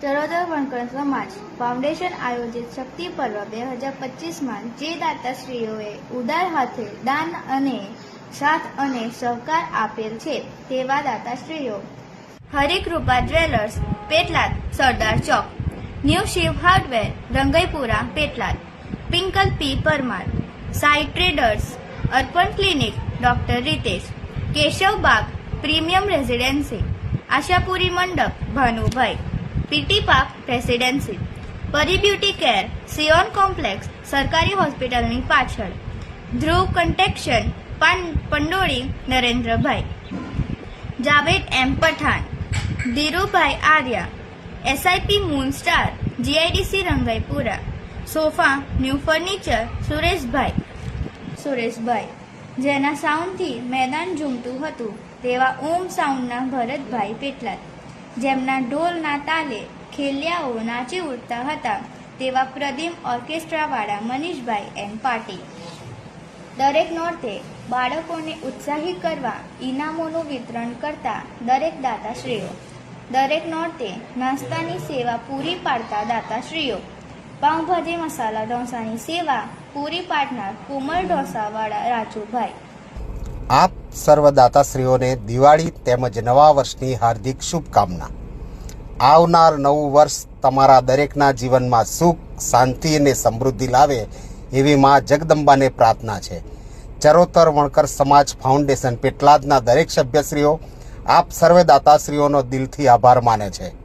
ચરોતર વણકર સમાજ ફાઉન્ડેશન આયોજિત શક્તિ પર્વ બે હજાર પચીસમાં જે દાતાશ્રીઓએ ઉદાર હાથે દાન અને સાથ અને સહકાર આપેલ છે તેવા દાતાશ્રીઓ. Harikrupa jewellers, Petlad, Sardar Chowk. New Shiv hardware, Rangaipura, Petlad. Pinkal P. Parmar. Sai traders, Arpan clinic, doctor Ritesh. Keshavbaug premium residency. Ashapuri Mandap, Bhanubhai. PT park residency. Pari beauty care, Zion complex, સરકારી હોસ્પિટલની પાછળ. Dhruv confection, paan, Pandoli, Narendrabhai. Javed M Pathan. Dhirubhai Arya. SIP moon star, GIDC Rangaipura. Sofa, new furniture, Sureshbhai. Sureshbhai, જેના સાઉન્ડથી મેદાન ઝૂમતું હતું, તેવા ઓમ સાઉન્ડના ભરતભાઈ પેટલાદ. જેમના ઢોલના તાલે ખેલિયાઓ નાચી ઉઠતા હતા, તેવા પ્રદીમ ઓર્કેસ્ટ્રાવાળા મનીષભાઈ એન પાટીલ દરેક નોર્તે બાળકોને ઉત્સાહિત કરવા ઇનામોનું વિતરણ કરતા દરેક દાતાશ્રીઓ. દરેક નોર્તે નાસ્તાની સેવા પૂરી પાડતા દાતાશ્રીઓ. પાઉંભાજી મસાલા ઢોસાની સેવા પૂરી પાડનાર કોમલ ઢોસાવાળા રાજુભાઈ. આપ સર્વ દાતાશ્રીઓને દિવાળી તેમજ નવા વર્ષની હાર્દિક શુભકામના. આવનાર નવું વર્ષ તમારા દરેકના જીવનમાં સુખ, શાંતિ અને સમૃદ્ધિ લાવે એવી મા જગદંબાને પ્રાર્થના છે. ચરોતર વણકર સમાજ ફાઉન્ડેશન પેટલાદના દરેક સભ્યશ્રીઓ, આપ સર્વે દાતાશ્રીઓનો દિલથી આભાર માને છે.